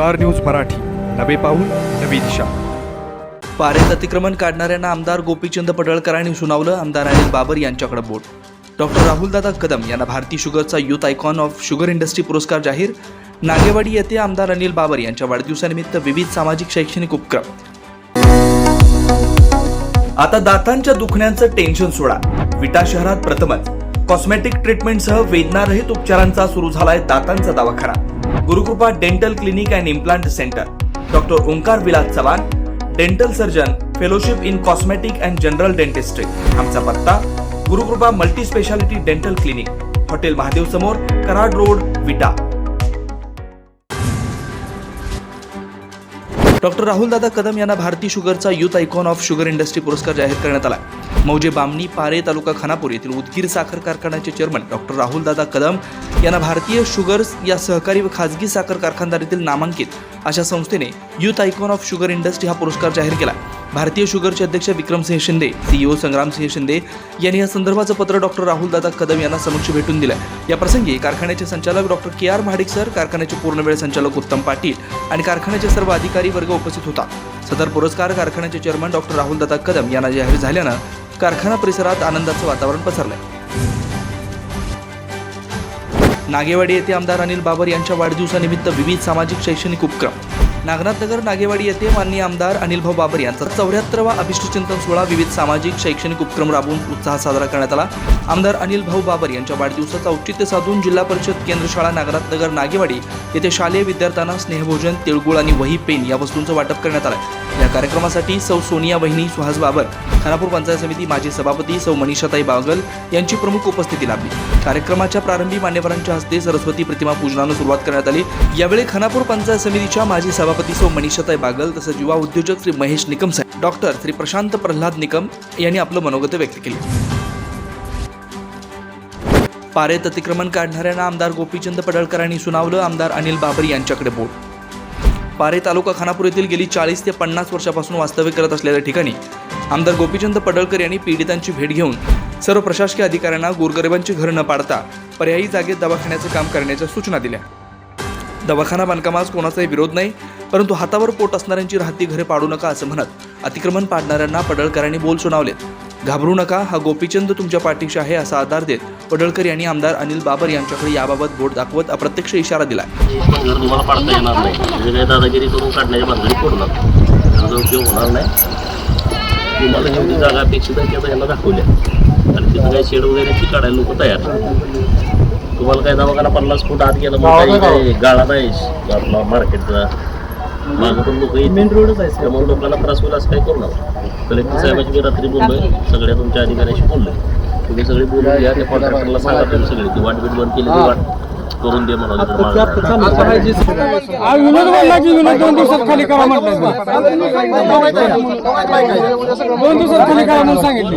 Star news Marathi. नवे पाऊल नवी दिशा. पारेत अतिक्रमण काढणाऱ्यांना आमदार गोपीचंद पडळकरांनी सुनावलं आमदार अनिल बाबर यांच्याकडे बोट. डॉक्टर राहुलदादा कदम यांना भारती शुगरचा youth icon of sugar industry पुरस्कार जाहीर. नागेवाडी येथे आमदार अनिल बाबर यांच्या वाढदिवसानिमित्त विविध सामाजिक शैक्षणिक उपक्रम. आता दातांच्या दुखण्याचं टेन्शन सोडा. विटा शहरात प्रथमच. कॉस्मेटिक ट्रीटमेंटसह वेदनारहित उपचारांचा सुरू झालाय दातांचा दवाखाना. Gurukrupa dental clinic and implant centre. Doctor Omkar Vilas Chavan dental surgeon fellowship in cosmetic and general dentistry. आमचा पत्ता Gurukrupa multi speciality dental clinic hotel Mahadev समोर कराड रोड विटा. डॉक्टर राहुलदादा कदम यांना भारती शुगरचा youth icon of sugar industry पुरस्कार जाहीर करण्यात आला. मौजे बामणी पारे तालुका खानापूर येथील उदगीर साखर कारखान्याचे चेअरमन डॉक्टर राहुलदादा कदम यांना भारतीय शुगर्स या सहकारी व खाजगी साखर कारखानदारीतील नामांकित अशा संस्थेने youth icon of sugar industry हा पुरस्कार जाहीर केला. भारतीय शुगरचे अध्यक्ष विक्रमसिंह शिंदे सीईओ संग्रामसिंह शिंदे यांनी या संदर्भाचं पत्र डॉक्टर राहुलदादा कदम यांना समक्ष भेटून दिलं. या प्रसंगी कारखान्याचे संचालक doctor K R Mahadik sir कारखान्याचे पूर्णवेळ संचालक उत्तम पाटील आणि कारखान्याचे सर्व अधिकारी वर्ग उपस्थित होता. सदर पुरस्कार कारखान्याचे चेअरमन डॉक्टर राहुल दत्ता कदम यांना जाहीर झाल्यानं कारखाना परिसरात आनंदाचं वातावरण पसरलंय. नागेवाडी येथे आमदार अनिल बाबर यांच्या वाढदिवसानिमित्त विविध सामाजिक शैक्षणिक उपक्रम. नागनाथनगर नागेवाडी येथे माननीय आमदार अनिल भाऊ बाबर यांचा चौऱ्याहत्तरवा अभिष्टचिंतन सोहळा विविध सामाजिक शैक्षणिक उपक्रम राबवून उत्साहात साजरा करण्यात आला. आमदार अनिल भाऊ बाबर यांच्या वाढदिवसाचं औचित्य साधून जिल्हा परिषद केंद्र शाळा नागनाथनगर नागेवाडी येथे शालेय विद्यार्थ्यांना स्नेहभोजन तिळगुळ आणि वही पेन या वस्तूंचं वाटप करण्यात आलं. या कार्यक्रमासाठी सौ सोनिया वहिनी सुहास बाबर खानापूर पंचायत समिती माजी सभापती सौ मनीषाताई बागल यांची प्रमुख उपस्थिती लाभली. कार्यक्रमाच्या प्रारंभी मान्यवरांच्या हस्ते सरस्वती प्रतिमा पूजनानं सुरुवात करण्यात आली. यावेळी खानापूर पंचायत समितीच्या माजी सभापती सौ मनीषाताई बागल तसंच युवा उद्योजक श्री महेश निकम साहेब डॉक्टर श्री प्रशांत प्रल्हाद निकम यांनी आपलं मनोगत व्यक्त केले. पारेत अतिक्रमण काढणाऱ्यांना आमदार गोपीचंद पडळकरांनी सुनावलं आमदार अनिल बाबर यांच्याकडे बोट. पारे तालुका खानापूर येथील गेली चाळीस ते पन्नास वर्षापासून वास्तव्य करत असलेल्या ठिकाणी आमदार गोपीचंद पडळकर यांनी पीडितांची भेट घेऊन सर्व प्रशासकीय अधिकाऱ्यांना गोरगरिबांची घरं न पाडता पर्यायी जागेत दवाखान्याचं काम करण्याच्या सूचना दिल्या. दवाखाना बांधकामास कोणाचाही विरोध नाही परंतु हातावर पोट असणाऱ्यांची राहती घरे पाडू नका असं म्हणत अतिक्रमण पाडणाऱ्यांना पडळकरांनी बोल सुनावलेत घाबरू नका हा गोपीचंद तुमच्या पाठीशी आहे असा आधार देत पडळकर यांनी आमदार अनिल बाबर यांच्याकडे याबाबत बोट दाखवत अप्रत्यक्ष इशारा दिला. म्हणजे दादागिरी करून काढण्याच्या होणार नाही. तुम्हाला जेवढी जागा अपेक्षित आहे त्याचा यांना दाखवल्या. आणि तिथं काही शेड वगैरे ती काढायला लोक तयार. तुम्हाला काय दवाखाना पन्नास फूट आत गेला मग काही गाळा नाही. आपला मार्केटचा माझं पण लोक मेन रोडच आहे त्यामुळे लोकांना त्रास होईल असं काही करू नका. कलेक्टर साहेबाची मी रात्री बोललोय सगळ्या तुमच्या अधिकाऱ्याशी बोललोय. तुम्ही सगळे बोलून घ्या त्या कॉन्ट्रॅक्टरला सांगा तुम्ही सगळी. ती वाट बीट बंद केली ती वाट करून दे म्हणा नाहीतर मागं आ, विनोद बोलला की विनोद दोन दिवसात खाली करा म्हटलं दोन दिवसात खाली करा म्हणून सांगितले.